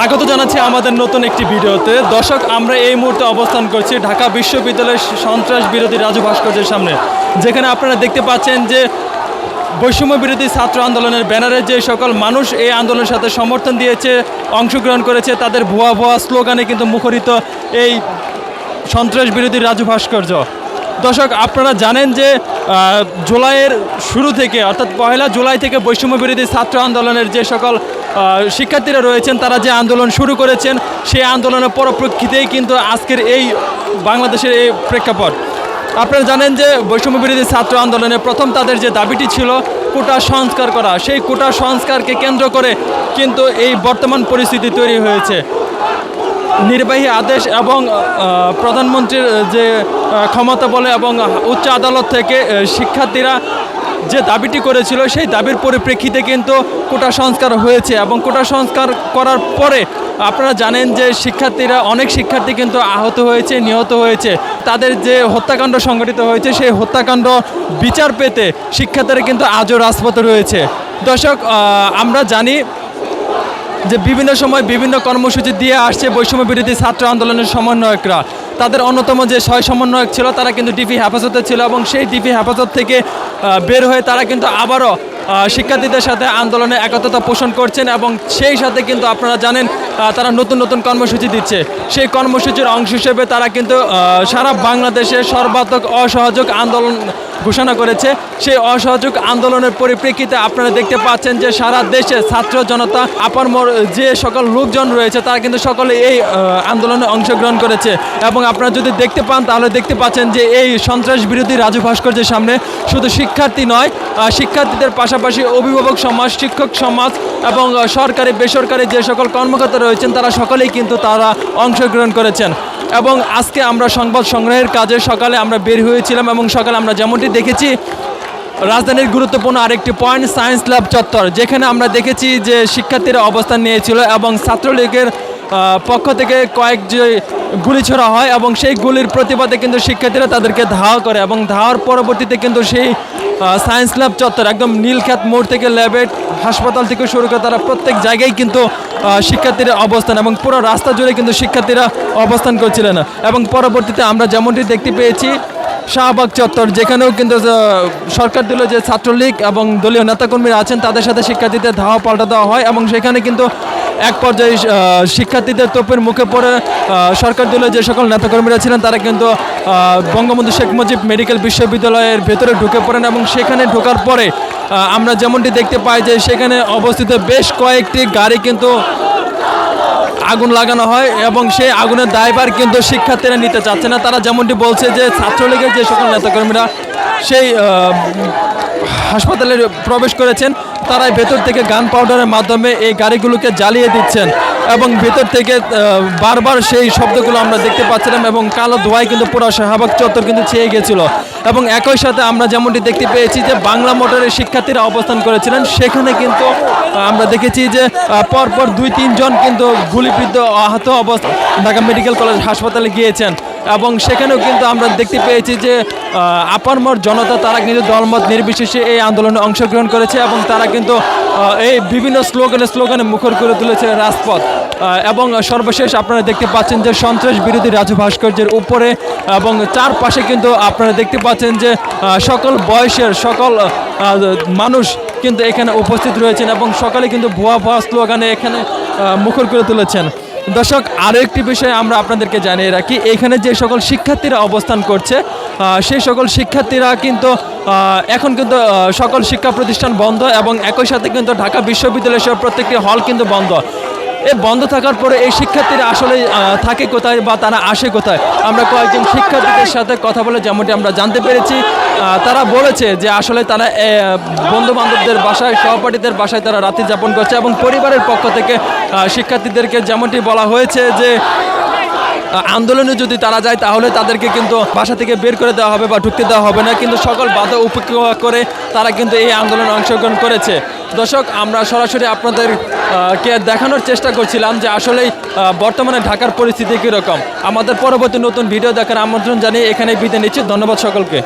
স্বাগত জানাচ্ছি আমাদের নতুন একটি ভিডিওতে। দর্শক, আমরা এই মুহূর্তে অবস্থান করছি ঢাকা বিশ্ববিদ্যালয়ের সন্ত্রাস বিরোধী রাজু ভাস্কর্যের সামনে। যেখানে আপনারা দেখতে পাচ্ছেন যে বৈষম্য বিরোধী ছাত্র আন্দোলনের ব্যানারে যে সকল মানুষ এই আন্দোলনের সাথে সমর্থন দিয়েছে, অংশগ্রহণ করেছে, তাদের ভুয়া ভুয়া স্লোগানে কিন্তু মুখরিত এই সন্ত্রাস বিরোধী রাজু ভাস্কর্য। দর্শক, আপনারা জানেন যে জুলাইয়ের শুরু থেকে, অর্থাৎ পয়লা জুলাই থেকে বৈষম্য বিরোধী ছাত্র আন্দোলনের যে সকল শিক্ষার্থীরা রয়েছেন, তারা যে আন্দোলন শুরু করেছেন, সেই আন্দোলনের পরপ্রেক্ষিতেই কিন্তু আজকের এই বাংলাদেশের এই প্রেক্ষাপট। আপনারা জানেন যে বৈষম্য বিরোধী ছাত্র আন্দোলনে প্রথম তাদের যে দাবিটি ছিল, কোটা সংস্কার করা। সেই কোটা সংস্কারকে কেন্দ্র করে কিন্তু এই বর্তমান পরিস্থিতি তৈরি হয়েছে। নির্বাহী আদেশ এবং প্রধানমন্ত্রীর যে ক্ষমতা বলে এবং উচ্চ আদালত থেকে শিক্ষার্থীরা যে দাবিটি করেছিল সেই দাবির পরিপ্রেক্ষিতে কিন্তু কোটা সংস্কার হয়েছে এবং কোটা সংস্কার করার পরে আপনারা জানেন যে শিক্ষার্থীরা, অনেক শিক্ষার্থী কিন্তু আহত হয়েছে, নিহত হয়েছে। তাদের যে হত্যাকাণ্ড সংঘটিত হয়েছে, সেই হত্যাকাণ্ড বিচার পেতে শিক্ষার্থীরা কিন্তু আজও রাজপথে রয়েছে। দর্শক আমরা জানি যে বিভিন্ন সময় বিভিন্ন কর্মসূচি দিয়ে আসছে বৈষম্য বিরোধী ছাত্র আন্দোলনের সমন্বয়করা। তাদের অন্যতম যে ছয় সমন্বয়ক ছিল, তারা কিন্তু ডিপি হেফাজতে ছিল এবং সেই ডিপি হেফাজত থেকে বের হয়ে তারা কিন্তু আবারও শিক্ষার্থীদের সাথে আন্দোলনে একতা পোষণ করছেন এবং সেই সাথে কিন্তু আপনারা জানেন তারা নতুন নতুন কর্মসূচি দিচ্ছে। সেই কর্মসূচির অংশ হিসেবে তারা কিন্তু সারা বাংলাদেশে সর্বাত্মক অসহযোগ আন্দোলন ঘোষণা করেছে। সেই অসহযোগ আন্দোলনের পরিপ্রেক্ষিতে আপনারা দেখতে পাচ্ছেন যে সারা দেশে ছাত্র জনতা, আপার যে সকল লোকজন রয়েছে, তারা কিন্তু সকলে এই আন্দোলনে অংশগ্রহণ করেছে। এবং আপনারা যদি দেখতে পান, তাহলে দেখতে পাচ্ছেন যে এই সন্ত্রাস বিরোধী রাজু ভাস্কর্যের সামনে শুধু শিক্ষার্থী নয় শিক্ষার্থীদের পাশাপাশি অভিভাবক সমাজ, শিক্ষক সমাজ এবং সরকারি, বেসরকারি যে সকল কর্মকর্তা রয়েছেন, তারা সকলেই কিন্তু তারা অংশগ্রহণ করেছেন। এবং আজকে আমরা সংবাদ সংগ্রহের কাজে সকালে আমরা বের হয়েছিলাম এবং সকালে আমরা যেমনটি দেখেছি, রাজধানীর গুরুত্বপূর্ণ আরেকটি পয়েন্ট সায়েন্স ল্যাব চত্বর, যেখানে আমরা দেখেছি যে শিক্ষার্থীরা অবস্থান নিয়েছিল এবং ছাত্রলীগের পক্ষ থেকে কয়েক যে গুলি ছোড়া হয় এবং সেই গুলির প্রতিবাদে কিন্তু শিক্ষার্থীরা তাদেরকে ধাওয়া করে এবং ধাওয়ার পরবর্তীতে কিন্তু সেই সায়েন্স ল্যাব চত্বর, একদম নীলখ্যাত মোড় থেকে ল্যাবেট হাসপাতাল থেকে শুরু করে তারা প্রত্যেক জায়গায় কিন্তু শিক্ষার্থীরা অবস্থান এবং পুরো রাস্তা জুড়ে কিন্তু শিক্ষার্থীরা অবস্থান করছিলেন। এবং পরবর্তীতে আমরা যেমনটি দেখতে পেয়েছি, শাহবাগ চত্বর, যেখানেও কিন্তু সরকার দিল যে ছাত্রলীগ এবং দলীয় নেতাকর্মীরা আছেন, তাদের সাথে শিক্ষার্থীদের ধাওয়া পাল্টা দেওয়া হয় এবং সেখানে কিন্তু এক পর্যায়ে শিক্ষার্থীদের তোপের মুখে পড়ে সরকার দিল যে সকল নেতাকর্মীরা ছিলেন, তারা কিন্তু বঙ্গবন্ধু শেখ মুজিব মেডিকেল বিশ্ববিদ্যালয়ের ভেতরে ঢুকে পড়েন এবং সেখানে ঢোকার পরে আমরা যেমনটি দেখতে পাই যে সেখানে অবস্থিত বেশ কয়েকটি গাড়ি কিন্তু আগুন লাগানো হয় এবং সেই আগুনের দায়ভার কিন্তু শিক্ষার্থীরা নিতে চাচ্ছে না। তারা যেমনটি বলছে যে ছাত্রলীগের যে সকল নেতাকর্মীরা সেই হাসপাতালে প্রবেশ করেছেন তারাই ভেতর থেকে গান পাউডারের মাধ্যমে এই গাড়িগুলোকে জ্বালিয়ে দিচ্ছেন এবং ভেতর থেকে বারবার সেই শব্দগুলো আমরা দেখতে পাচ্ছিলাম এবং কালো ধোঁয়ায় কিন্তু পুরো শাহবাগ চত্বর কিন্তু ছেয়ে গেছিল এবং একই সাথে আমরা যেমনটি দেখতে পেয়েছি যে বাংলা মোটরের শিক্ষার্থীরা অবস্থান করেছিলেন, সেখানে কিন্তু আমরা দেখেছি যে পরপর দুই তিনজন কিন্তু গুলিবিদ্ধ আহত অবস্থা ঢাকা মেডিকেল কলেজ হাসপাতালে গিয়েছেন। এবং সেখানেও কিন্তু আমরা দেখতে পেয়েছি যে আপারমর জনতা তারা কিন্তু দলমত নির্বিশেষে এই আন্দোলনে অংশগ্রহণ করেছে এবং তারা কিন্তু এই বিভিন্ন স্লোগানে স্লোগানে মুখর করে তুলেছে রাজপথ। এবং সর্বশেষ আপনারা দেখতে পাচ্ছেন যে, সন্ত্রাস বিরোধী রাজু ভাস্কর্যের উপরে এবং চারপাশে কিন্তু আপনারা দেখতে পাচ্ছেন যে সকল বয়সের সকল মানুষ কিন্তু এখানে উপস্থিত রয়েছেন এবং সকালে কিন্তু ভুয়া ভুয়া স্লোগানে এখানে মুখর করে তুলেছেন। দর্শক আরও একটি বিষয় আমরা আপনাদেরকে জানিয়ে রাখি। এখানে যে সকল শিক্ষার্থীরা অবস্থান করছে সেই সকল শিক্ষার্থীরা কিন্তু এখন কিন্তু সকল শিক্ষা প্রতিষ্ঠান বন্ধ এবং একই সাথে কিন্তু ঢাকা বিশ্ববিদ্যালয় সহ প্রত্যেকটি হল কিন্তু বন্ধ। এই বন্ধ থাকার পরে এই শিক্ষার্থীরা আসলে থাকে কোথায় বা তারা আসে কোথায়? আমরা কয়েকজন শিক্ষার্থীদের সাথে কথা বলে যেমনটি আমরা জানতে পেরেছি তারা বলেছে যে আসলে তারা বন্ধু বান্ধবদের বাসায়, সহপাঠীদের বাসায় তারা রাতে যাপন করছে এবং পরিবারের পক্ষ থেকে শিক্ষার্থীদেরকে যেমনটি বলা হয়েছে যে আন্দোলনে যদি তারা যায়, তাহলে তাদেরকে কিন্তু বাসা থেকে বের করে দেওয়া হবে বা ঢুকতে দেওয়া হবে না। কিন্তু সকল বাধা উপেক্ষা করে তারা কিন্তু এই আন্দোলনে অংশগ্রহণ করেছে। দর্শক, আমরা সরাসরি আপনাদের কে দেখানোর চেষ্টা করছিলাম যে আসলেই বর্তমানে ঢাকার পরিস্থিতি কীরকম। আমাদের পরবর্তী নতুন ভিডিও দেখার আমন্ত্রণ জানিয়ে এখানে বিদায় নিচ্ছি। ধন্যবাদ সকলকে।